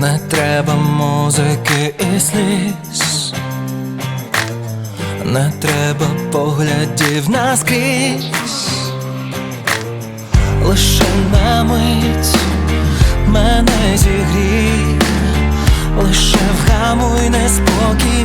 не треба музики і сліз, не треба поглядів наскрізь, лише на мить мене зігрій, лише вгамуй неспокій